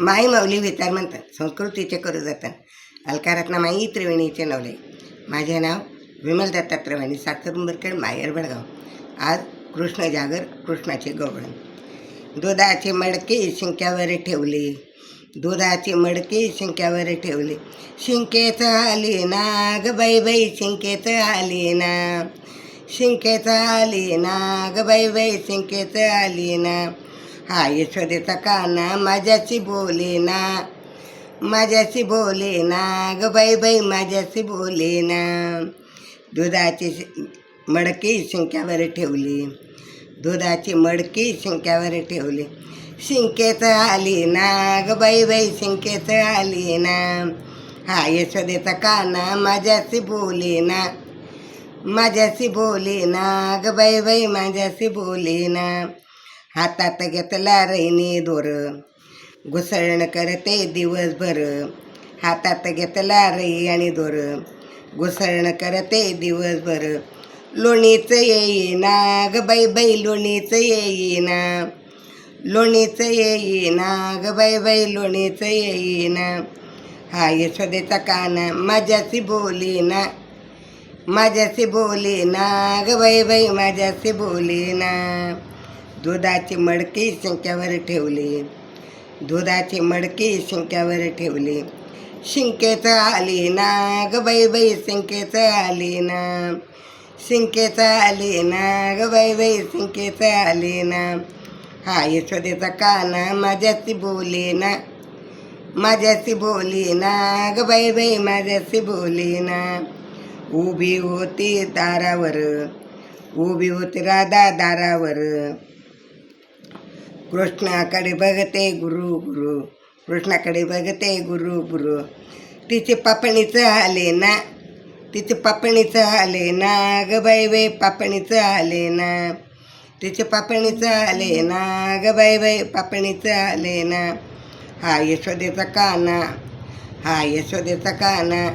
माई माऊली विचार म्हणतात संस्कृतीचे करू जातात. अलकारात माई त्रिवेणीचे नवले. माझे नाव विमल दत्तात्रय वाणी सातरंबरकर माहेर बडगाव. आज कृष्ण जागर कृष्णाचे गवळण. दुधाचे मडके शिंक्यावर ठेवले. दुधाचे मडके शिंक्यावर ठेवले. शिंकेचं आली नाग बाई बाई शिंकेचं आली ना शिंकेचं आली नाग बाई बाई शिंकेचं आली ना हा यशोदेचा काना माझ्याशी बोले ना माझ्याशी बोले ना ग बाई बाई माझ्याशी बोले ना दुधाची शि- मडकी शिंक्यावर ठेवली. दुधाची मडकी शिंक्यावर ठेवली. शिंकेचं आली ना ग बाई बाई शिंकेचं आली ना हा यशोदेचा काना माझ्याशी बोले ना माझ्याशी बोले ना ग बाई बाई माझ्याशी बोले ना हातात घेतला रैनी दोर घुसळण करते दिवसभर. हातात घेतला रई आणि दोर. घुसळण करते दिवसभर. लोणीचं येईना ग बाई बाई लोणीचं येईना. लोणीचं येईना ग बाई बाई लोणीचं येईना. हा यशोदेचा काना माझ्याशी बोली ना माझ्याशी बोली ना ग बाई बाई माझ्याशी बोली ना दुधाची मडकी शिंक्यावर ठेवली. दुधाची मडकी शिंक्यावर ठेवली. शिंकेचं आली ना ग बाई बाई शिंकेचं आली ना. शिंकेचं आली ना ग बाई बाई शिंकेचं आली ना. हा यशोदेचा काना माझ्याशी बोले ना. माझ्याशी बोली ना ग बाई बाई माझ्याशी बोली ना. उभी होती दारावर. उभी होती राधा दारावर. कृष्णाकडे बघते गुरु गुरु. कृष्णाकडे बघते गुरु गुरु. तिचे पापणीचं आले ना. तिचे पापणीचं आले ना ग बाई बाई पापणीचं आले ना. तिचे पापणीचं आले ना ग बाई बाई पापणीचं आले ना. हा यशोदेचा काना. हा यशोदेचा काना.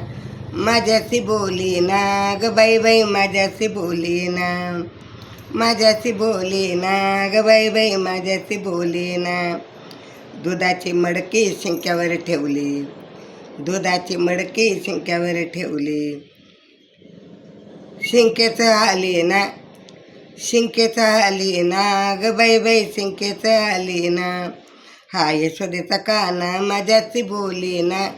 माझ्याशी बोली ना ग बाई बाई माझ्याशी बोली ना. माझ्याशी बोली ना ग बाई बाई माझ्याशी बोले ना. दुधाची मडकी शिंक्यावर ठेवली. दुधाची मडकी शिंक्यावर ठेवली. शिंकेचं आली ना. शिंकेचं आली ना ग बाई बाई शिंकेचं आली ना. हा यशोदेचा काना माझ्याशी बोली ना.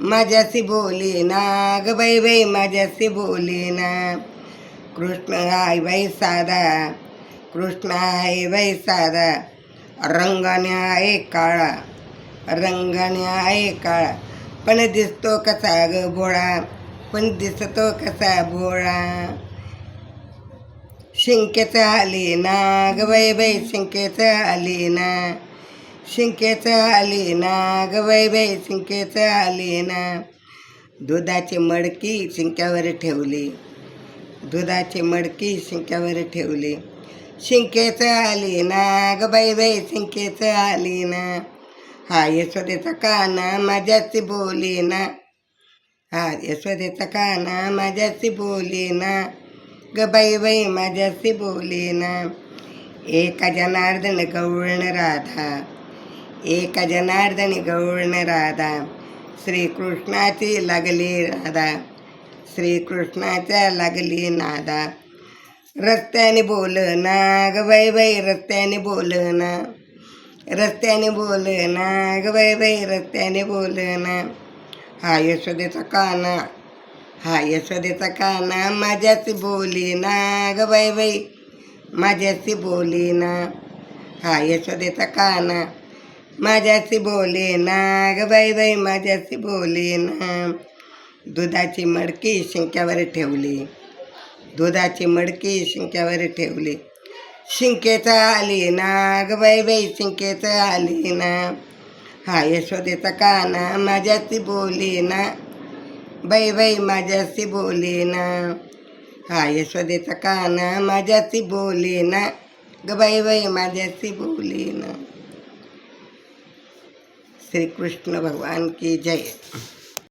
माझ्याशी बोली ना ग बाई बाई माझ्याशी बोले ना. कृष्ण आहे बाई साधा कृष्ण आहे बाई साधा रंगण्या आहे काळा रंगण्या आहे काळा. पण दिसतो कसा ग भोळा पण दिसतो कसा भोळा? शिंकेचं आली ना ग बाई बाई शिंकेचं आली ना. शिंकेचं आली ना ग बाई बाई शिंकेचं आली ना. दुधाची मडकी शिंक्यावर ठेवली. दुधाची मडकी शिंक्यावर ठेवली. शिंकेचं आली ना ग बाई बाई शिंकेचं आली ना. हा यशोदेचा काना माझ्याशी बोली ना. हा यशोदेचा काना माझ्याशी बोली ना. ग बाई बाई माझ्याशी बोली ना. एका जनार्दन गौर्ण राधा. एका जनार्दन गवळण राधा. श्रीकृष्णाची लागली राधा. श्रीकृष्णाच्या लागली नादा. रस्त्याने बोल ना ग बाई बाई रस्त्याने बोल ना. रस्त्याने बोल ना ग बाई बाई रस्त्याने बोल ना. हा यशोदेचा काना हा यशोदेचा काना माझ्याशी बोली ना ग बाई बाई माझ्याशी बोली ना. हा यशोदेचा काना माझ्याशी बोले ना ग बाई बाई माझ्याशी बोले ना. दुधाची मडकी शिंक्यावर ठेवली. दुधाची मडकी शिंक्यावर ठेवली. शिंकेचं आली ना ग बाई बाई शिंकेचं आली ना हा यशोदेचा काना माझ्याशी बोली ना बाई बाई माझ्याशी बोली ना हा यशोदेचा काना माझ्याशी बोली ना ग बाई बाई माझ्याशी बोली ना श्रीकृष्ण भगवान की जय.